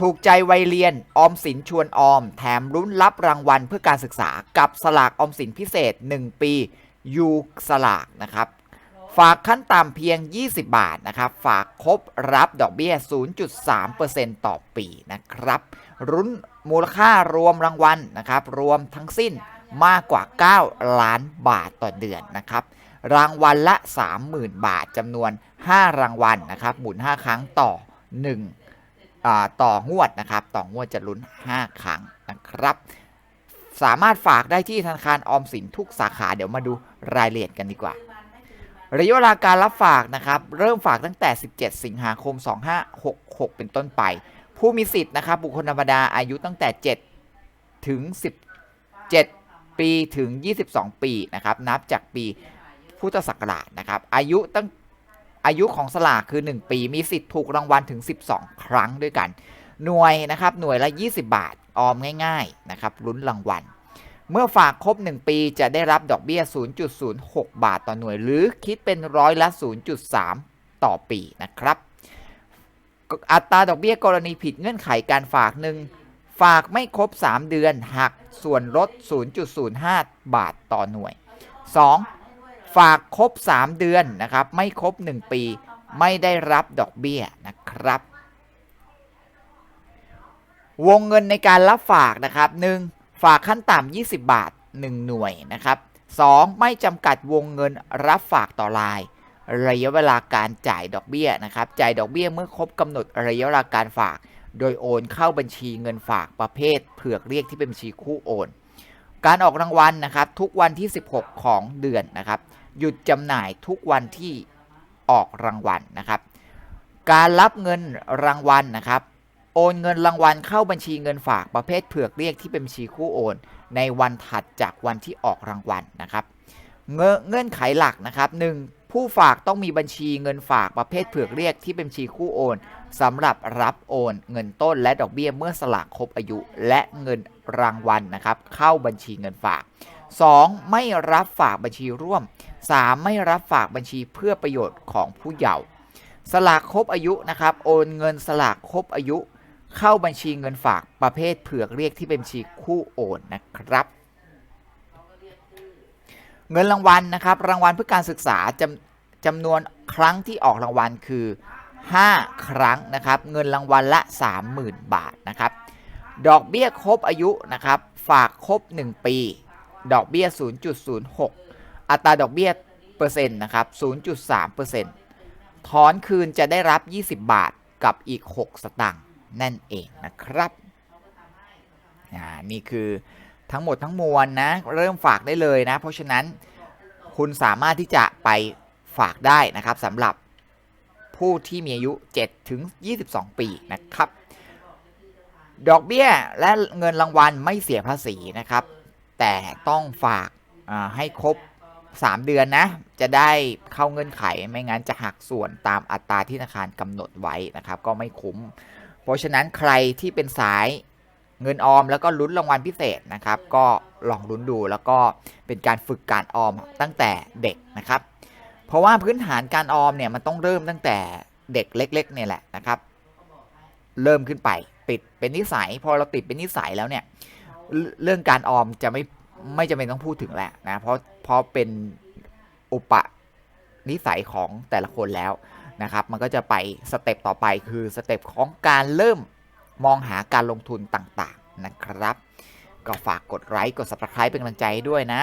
ถูกใจวัยเรียน ออมสินชวนออม แถมรุ้นรับรางวัลเพื่อการศึกษากับสลากออมสินพิเศษ 1 ปียูสลากนะครับ ฝากขั้นต่ำเพียง 20 บาทนะครับ ฝากครบรับดอกเบี้ย 0.3%ต่อปีนะครับ รุ้นมูลค่ารวมรางวัลนะครับ รวมทั้งสิ้นมากกว่า 9 ล้านบาทต่อเดือนนะครับ รางวัลละ 30,000 บาทจำนวน 5 รางวัลนะครับ หมุน 5 ครั้งต่อ1อ่า ต่องวดนะครับ ต่องวดจะลุ้น 5 ครั้งนะครับ สามารถฝากได้ที่ธนาคารออมสินทุกสาขาเดี๋ยวมาดูรายละเอียดกันดีกว่า ระยะเวลาการรับฝากนะครับ เริ่มฝากตั้งแต่ 17 สิงหาคม 2566 เป็นต้นไป ผู้มีสิทธิ์นะครับบุคคลธรรมดาอายุตั้งแต่ 7 ถึง 17 ปีถึง 22 ปีนะครับ นับจากปีพุทธศักราชนะครับ อายุตั้ง อายุของสลากคือ 1 ปี มีสิทธิ์ถูกรางวัลถึง 12 ครั้งด้วยกัน หน่วยนะครับหน่วยละ 20 บาท ออมง่ายๆนะครับลุ้นรางวัล เมื่อฝากครบ 1 ปีจะได้รับดอกเบี้ย 0.06 บาทต่อหน่วย หรือคิดเป็นร้อยละ 0.3 ต่อปีนะครับอัตราดอกเบี้ยกรณีผิดเงื่อนไขการฝากหนึ่งฝากไม่ครบ 3 เดือนหักส่วนลด 0.05 บาทต่อหน่วย 2. ฝากครบ 3 เดือนนะครับ ไม่ครบ 1 ปี ไม่ได้รับดอกเบี้ยนะครับ วงเงินในการรับฝากนะครับ 1. ฝากขั้นต่ำ 20 บาท 1 หน่วยนะครับ 2. ไม่จำกัดวงเงินรับฝากต่อราย ระยะเวลาการจ่ายดอกเบี้ยนะครับ จ่ายดอกเบี้ยเมื่อครบกำหนดระยะเวลาการฝาก โดยโอนเข้าบัญชีเงินฝากประเภท เผือกเรียกที่เป็นบัญชีคู่โอน การออกรางวัลนะครับ ทุกวันที่ 16 ของเดือนนะครับ หยุดจำหน่ายทุกวันที่ออกรางวัลนะครับ การรับเงินรางวัลนะครับ โอนเงินรางวัลเข้าบัญชีเงินฝากประเภทเผือกเรียกที่เป็นบัญชีคู่โอน ในวันถัดจากวันที่ออกรางวัลนะครับ เงเงื่อนไขหลักนะครับ 1. ผู้ฝากต้องมีบัญชีเงินฝากประเภทเผือกเรียกที่เป็นบัญชีคู่โอน สำหรับรับโอนเงินต้นและดอกเบี้ยเมื่อสลากครบอายุ และเงินรางวัลนะครับ เข้าบัญชีเงินฝาก 2. ไม่รับฝากบัญชีร่วม 3. ไม่รับฝากบัญชีเพื่อประโยชน์ของผู้เยาว์สลากครบอายุนะครับ โอนเงินสลากครบอายุ เข้าบัญชีเงินฝากประเภทเผือกเรียกที่เป็นบัญชีคู่โอนนะครับ เงินรางวัลนะครับ รางวัลเพื่อการศึกษาจำจำนวนครั้งที่ออกรางวัลคือ 5 ครั้งนะครับ เงินรางวัลละ 30,000 บาทนะครับ ดอกเบี้ยครบอายุนะครับ ฝากครบ 1 ปี ดอกเบี้ย 0.06 อัตราดอกเบี้ยเปอร์เซ็นต์นะครับ 0.3เปอร์เซ็นต์ถอนคืนจะได้รับ 20 บาทกับอีก 6 สตางค์นั่นเองนะครับอ่านี่คือทั้งหมดทั้งมวลนะ เริ่มฝากได้เลยนะ เพราะฉะนั้นคุณสามารถที่จะไปฝากได้นะครับสำหรับ ผู้ที่มีอายุ 7 ถึง 22 ปีนะครับ ดอกเบี้ยและเงินรางวัลไม่เสียภาษีนะครับ แต่ต้องฝากาให้ครบ 3 เดือนนะ จะได้เข้าเงื่อนไขไม่งั้นจะหักส่วนตามอัตราที่ธนาคารกำหนดไว้นะครับ ก็ไม่คุ้ม เพราะฉะนั้นใครที่เป็นสายเงินออมแล้วก็ลุ้นรางวัลพิเศษนะครับ ก็ลองลุ้นดูแล้วก็เป็นการฝึกการออมตั้งแต่เด็กนะครับ เพราะว่าพื้นฐานการออมเนี่ยมันต้องเริ่มตั้งแต่เด็กเล็ก ๆ เนี่ยแหละนะครับ เริ่มขึ้นไปติดเป็นนิสัย พอเราติดเป็นนิสัยแล้วเนี่ย เรื่องการออมจะไม่ไม่จำเป็นต้องพูดถึงแหละนะเพราะเพราะเป็นอุปนิสัยของแต่ละคนแล้วนะครับ มันก็จะไปสเต็ปต่อไปคือสเต็ปของการเริ่มมองหาการลงทุนต่างๆนะครับ ก็ฝากกดไลค์กด subscribe เป็นกำลังใจด้วยนะ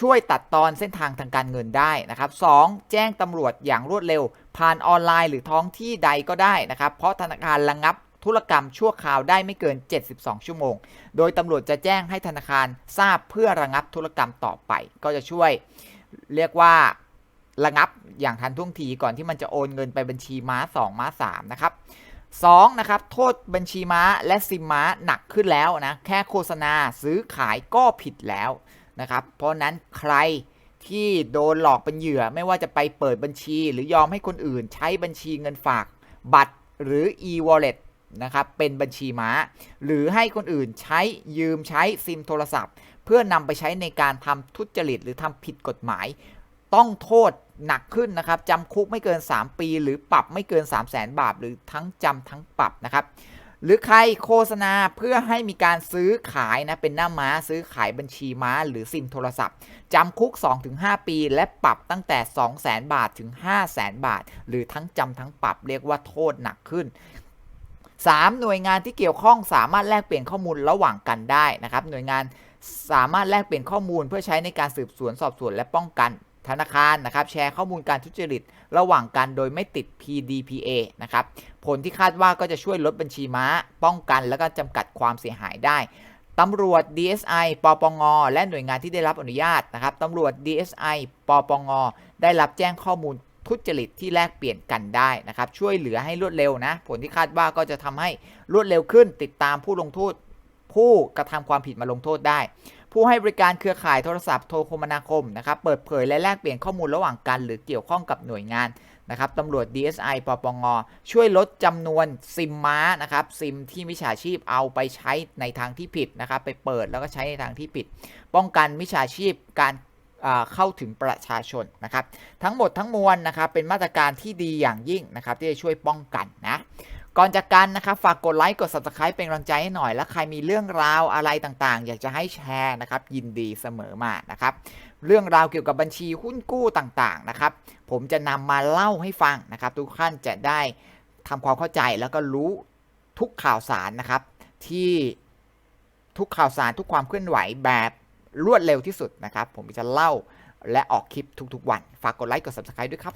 ช่วยตัดตอนเส้นทางทางการเงินได้นะครับ 2. แจ้งตำรวจอย่างรวดเร็ว ผ่านออนไลน์หรือท้องที่ใดก็ได้นะครับ เพราะธนาคารระงับธุรกรรมชั่วคราวได้ไม่เกิน 72 ชั่วโมง โดยตำรวจจะแจ้งให้ธนาคารทราบเพื่อระงับธุรกรรมต่อไป ก็จะช่วยเรียกว่าระงับอย่างทันท่วงทีก่อนที่มันจะโอนเงินไปบัญชีม้า 2 ม้า 3 นะครับ 2. นะครับ โทษบัญชีม้าและซิมม้าหนักขึ้นแล้วนะ แค่โฆษณาซื้อขายก็ผิดแล้ว นะครับ เพราะนั้นใครที่โดนหลอกเป็นเหยื่อไม่ว่าจะไปเปิดบัญชี หรือยอมให้คนอื่นใช้บัญชีเงินฝากบัตรหรือ e-wallet นะครับเป็นบัญชีม้า หรือให้คนอื่นใช้ยืมใช้ซิมโทรศัพท์ เพื่อนำไปใช้ในการทำทุจริตหรือทำผิดกฎหมาย ต้องโทษหนักขึ้นนะครับจำคุกไม่เกิน 3 ปี หรือปรับไม่เกิน 3 0 0แสนบาท หรือทั้งจำทั้งปรับนะครับ หรือใครโฆษณาเพื่อให้มีการซื้อขายนะเป็นหน้าม้าซื้อขายบัญชีม้า หรือซิมโทรศัพท์จำคุก 2-5 ปี และปรับตั้งแต่ 200,000 บาทถึง 500,000 บาท หรือทั้งจำทั้งปรับเรียกว่าโทษหนักขึ้น 3. หน่วยงานที่เกี่ยวข้องสามารถแลกเปลี่ยนข้อมูลระหว่างกันได้นะครับหน่วยงานสามารถแลกเปลี่ยนข้อมูลเพื่อใช้ในการสืบสวนสอบสวนและป้องกัน ธนาคารนะครับแชร์ข้อมูลการทุจริตระหว่างกันโดยไม่ติด PDPA นะครับผลที่คาดว่าก็จะช่วยลดบัญชีม้า ป้องกันและก็จำกัดความเสียหายได้ตำรวจ DSI ปปง และหน่วยงานที่ได้รับอนุญาตนะครับตำรวจ DSI ปปง ได้รับแจ้งข้อมูลทุจริตที่แลกเปลี่ยนกันได้นะครับ ช่วยเหลือให้รวดเร็วนะ ผลที่คาดว่าก็จะทำให้รวดเร็วขึ้น ติดตามผู้ลงโทษ ผู้กระทำความผิดมาลงโทษได้ ผู้ให้บริการเครือข่ายโทรศัพท์โทรคมนาคมนะครับเปิดเผยและแลกเปลี่ยนข้อมูลระหว่างกัน หรือเกี่ยวข้องกับหน่วยงานนะครับตำรวจ DSI ปปง ช่วยลดจำนวนซิมม้านะครับซิมที่มิจฉาชีพเอาไปใช้ในทางที่ผิดนะครับไปเปิดแล้วก็ใช้ในทางที่ผิด ป้องกันมิจฉาชีพการเข้าถึงประชาชนนะครับ ทั้งหมดทั้งมวลนะครับเป็นมาตรการที่ดีอย่างยิ่งนะครับที่จะช่วยป้องกันนะ ก่อนจากกันนะครับฝากกดไลค์กด subscribe เป็นกำลังใจให้หน่อย และใครมีเรื่องราวอะไรต่างๆ อยากจะให้แชร์นะครับ ยินดีเสมอมานะครับ เรื่องราวเกี่ยวกับบัญชีหุ้นกู้ต่างๆนะครับ ผมจะนำมาเล่าให้ฟังนะครับ ทุกท่านจะได้ทำความเข้าใจแล้วก็รู้ทุกข่าวสารนะครับ ที่ทุกข่าวสารทุกความเคลื่อนไหวแบบรวดเร็วที่สุดนะครับ ผมจะเล่าและออกคลิปทุกๆวัน ฝากกดไลค์กด subscribe ด้วยครับ